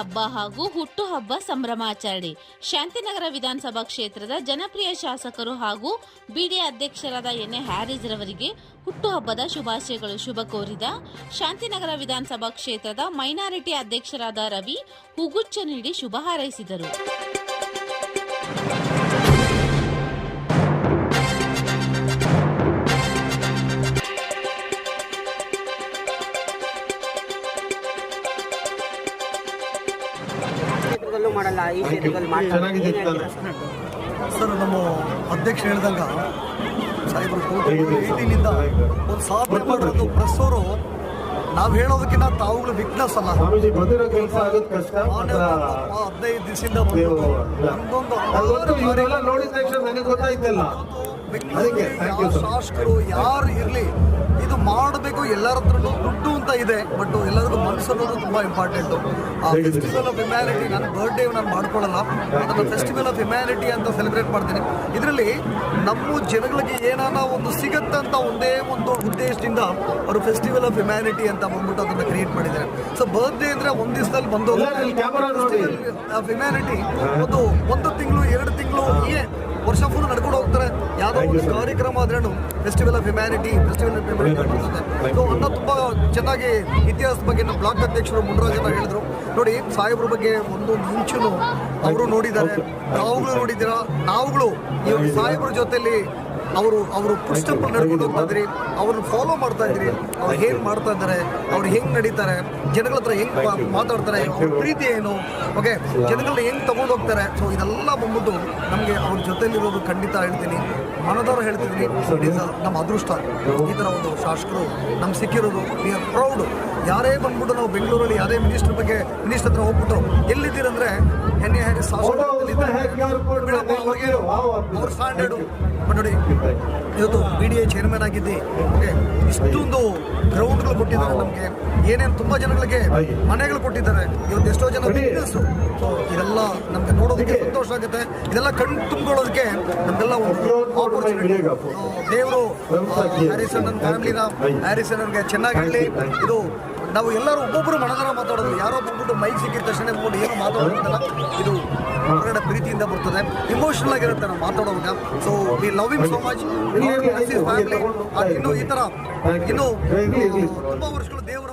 ಹಬ್ಬ ಹಾಗೂ ಹುಟ್ಟುಹಬ್ಬ ಸಂಭ್ರಮಾಚರಣೆ. ಶಾಂತಿನಗರ ವಿಧಾನಸಭಾ ಕ್ಷೇತ್ರದ ಜನಪ್ರಿಯ ಶಾಸಕರು ಹಾಗೂ ಬಿಡಿ ಅಧ್ಯಕ್ಷರಾದ ಎನ್ ಎ ಹ್ಯಾರಿಸ್ ರವರಿಗೆ ಹುಟ್ಟುಹಬ್ಬದ ಶುಭಾಶಯಗಳು. ಶುಭ ಕೋರಿದ ಶಾಂತಿನಗರ ವಿಧಾನಸಭಾ ಕ್ಷೇತ್ರದ ಮೈನಾರಿಟಿ ಅಧ್ಯಕ್ಷರಾದ ರವಿ ಹುಗುಚ್ಚ ನೀಡಿ ಶುಭ ಹಾರೈಸಿದರು. ಕ್ಷೇತ್ರದಲ್ಲೂ ಮಾಡಲ್ಲ ಈ ಕ್ಷೇತ್ರದಲ್ಲಿ ಮಾಡ್ತಾರೆ. ಸರ್? ನಮ್ಮ ಅಧ್ಯಕ್ಷ ಹೇಳ್ದಂಗ ಸಾಹೇಬರು ಏಯ್ಟೀನಿಂದ ಒಂದು ಸಾವಿರ ಮಾಡೋದು ಪ್ರೆಸ್ ಅವರು ನಾವು ಹೇಳೋದಕ್ಕಿಂತ ತಾವುಗಳು ವಿಕ್ನೆಸ್ ಅಲ್ಲ. ಹದಿನೈದು ದಿವಸದಿಂದ ನೀವು ಒಂದೊಂದು ಅದೊಂದು ಇವರೆಲ್ಲ ನೋಡಿದ ತಕ್ಷಣ ನನಗೆ ಗೊತ್ತಾಯ್ತಿಲ್ಲ. ಅದಕ್ಕೆ ಥ್ಯಾಂಕ್ ಯು ಸರ್ ಶಾಸಕರು ಯಾರು ಇರಲಿ ಇದು ಮಾಡಬೇಕು ಎಲ್ಲರ ಹತ್ರನೂ ದುಡ್ಡು ಅಂತ ಇದೆ ಬಟ್ ಎಲ್ಲರಿಗೂ ಮನಸ್ಸು ಅನ್ನೋದು ಇಂಪಾರ್ಟೆಂಟ್ ಇಂಪಾರ್ಟೆಂಟು ಆ ಫೆಸ್ಟಿವಲ್ ಆಫ್ ಹ್ಯುಮ್ಯಾನಿಟಿ ನನ್ನ ಬರ್ಡೇ ನಾನು ಮಾಡ್ಕೊಳ್ಳಲ್ಲ. ಅದನ್ನು ಫೆಸ್ಟಿವಲ್ ಆಫ್ ಹ್ಯುಮ್ಯಾನಿಟಿ ಅಂತ ಸೆಲೆಬ್ರೇಟ್ ಮಾಡ್ತೀನಿ. ಇದರಲ್ಲಿ ನಮ್ಮ ಜನಗಳಿಗೆ ಏನಾನ ಒಂದು ಸಿಗತ್ತಂತ ಒಂದೇ ಒಂದು ಉದ್ದೇಶದಿಂದ ಅವರು ಫೆಸ್ಟಿವಲ್ ಆಫ್ ಹ್ಯುಮ್ಯಾನಿಟಿ ಅಂತ ಬಂದ್ಬಿಟ್ಟು ಅದನ್ನು ಕ್ರಿಯೇಟ್ ಮಾಡಿದ್ದಾರೆ. ಸೊ ಬರ್ಡೇ ಅಂದ್ರೆ ಒಂದ್ ದಿವಸದಲ್ಲಿ ಬಂದು ಆಫ್ ಹ್ಯುಮ್ಯಾನಿಟಿ ಒಂದು ಒಂದು ತಿಂಗಳು ಎರಡು ತಿಂಗಳು ಏ ವರ್ಷ ಫುಲ್ ನಡ್ಕೊಂಡು ಹೋಗ್ತಾರೆ ಯಾವುದೋ ಒಂದು ಕಾರ್ಯಕ್ರಮ ಆದ್ರೂ festival of humanity festival of humanity so. ಅನ್ನ ತುಂಬ ಚೆನ್ನಾಗಿ ಇತಿಹಾಸದ ಬಗ್ಗೆ ನಮ್ಮ ಬ್ಲಾಕ್ ಅಧ್ಯಕ್ಷರು ಮುನ್ರಾಜನ ಹೇಳಿದ್ರು. ನೋಡಿ ಸಾಹೇಬ್ರ ಬಗ್ಗೆ ಒಂದು ಮುಂಚೂನು ಅವರು ನೋಡಿದ್ದಾರೆ. ನಾವುಗಳು ನೋಡಿದ್ದೀರಾ? ನಾವುಗಳು ಇವಾಗ ಸಾಹೇಬ್ರ ಜೊತೆಲಿ ಅವರು ಅವರು ಪುಸ್ತಕ ನಡ್ಕೊಂಡು ಹೋಗ್ತಾ ಇದ್ರಿ. ಅವ್ರನ್ನ ಫಾಲೋ ಮಾಡ್ತಾ ಇದ್ರಿ. ಅವ್ರು ಹೇಗ್ ಮಾಡ್ತಾ ಇದ್ದಾರೆ? ಅವ್ರು ಹೆಂಗ್ ನಡೀತಾರೆ? ಜನಗಳ ಹತ್ರ ಹೆಂಗ್ ಮಾತಾಡ್ತಾರೆ? ಅವ್ರ ಪ್ರೀತಿ ಏನು? ಓಕೆ ಜನಗಳನ್ನ ಹೆಂಗ್ ತಗೊಂಡು ಹೋಗ್ತಾರೆ? ಸೊ ಇದೆಲ್ಲ ಬಂದ್ಬಿಟ್ಟು ನಮಗೆ ಅವ್ರ ಜೊತೆಲಿರೋದು ಖಂಡಿತ ಹೇಳ್ತೀನಿ. ಮನದವ್ರು ಹೇಳ್ತಿದ್ದೀನಿ. A- ನಮ್ಮ ಅದೃಷ್ಟ. ಈ ಥರ ಒಂದು ಶಾಸಕರು ನಮ್ಗೆ ಸಿಕ್ಕಿರೋದು. ವಿ ಆರ್ ಪ್ರೌಡ್ ಯಾರೇ ಬಂದ್ಬಿಟ್ಟು ನಾವು ಬೆಂಗಳೂರಲ್ಲಿ ಯಾರೇ ಮಿನಿಸ್ಟರ್ ಬಗ್ಗೆ ಮಿನಿಸ್ಟರ್ ಹತ್ರ ಹೋಗ್ಬಿಟ್ಟು ಎಲ್ಲಿದ್ದೀರಂದ್ರೆ ಎನ್ ಎ ಹ್ಯಾರಿಸ್ ಅವ್ರ ಸ್ಟ್ಯಾಂಡರ್ಡು ನೋಡಿ. ಇವತ್ತು ಬಿ ಡಿ ಎ ಚೇರ್ಮನ್ ಆಗಿದ್ದೆ. ಓಕೆ ಇಷ್ಟೊಂದು ಗ್ರೌಂಡ್ಗಳು ಕೊಟ್ಟಿದ್ದಾರೆ ನಮಗೆ. ಏನೇನು ತುಂಬ ಜನಗಳಿಗೆ ಮನೆಗಳು ಕೊಟ್ಟಿದ್ದಾರೆ. ಇವತ್ತು ಎಷ್ಟೋ ಜನ ಬಿಸ್ನೆಸ್ ಸೊ ಇದೆಲ್ಲ ನಮಗೆ ನೋಡೋದಕ್ಕೆ ಸಂತೋಷ ಆಗುತ್ತೆ. ಇದೆಲ್ಲ ಕಣ್ ತುಂಬಿಕೊಳ್ಳೋದಕ್ಕೆ ನಮಗೆಲ್ಲ ಒಂದು ಆಪರ್ಚುನಿಟಿ ದೇವರು ಹ್ಯಾರಿಸನ್ ನನ್ನ ಫ್ಯಾಮಿಲಿನ ಹ್ಯಾರಿಸನ್ ಅವ್ರಿಗೆ ಚೆನ್ನಾಗಿ ಹೇಳಿ ಇದು ನಾವು ಎಲ್ಲರೂ ಒಬ್ಬೊಬ್ಬರು ಮನದರ ಮಾತಾಡೋದು. ಯಾರೋ ಬಂದ್ಬಿಟ್ಟು ಮೈಕ್ ಸಿಕ್ಕಿದ ತಕ್ಷಣ ಬಂದ್ಬಿಟ್ಟು ಏನು ಮಾತಾಡೋದಿಲ್ಲ. ಇದು ಹೊರಗಡೆ ಪ್ರೀತಿಯಿಂದ ಬರ್ತದೆ. ಇಮೋಷನಲ್ ಆಗಿರುತ್ತೆ ನಾವು ಮಾತಾಡೋವಾಗ. So we love him so much family ಇನ್ನು ಈ ತರ ಇನ್ನು ತುಂಬ ವರ್ಷಗಳು ದೇವರ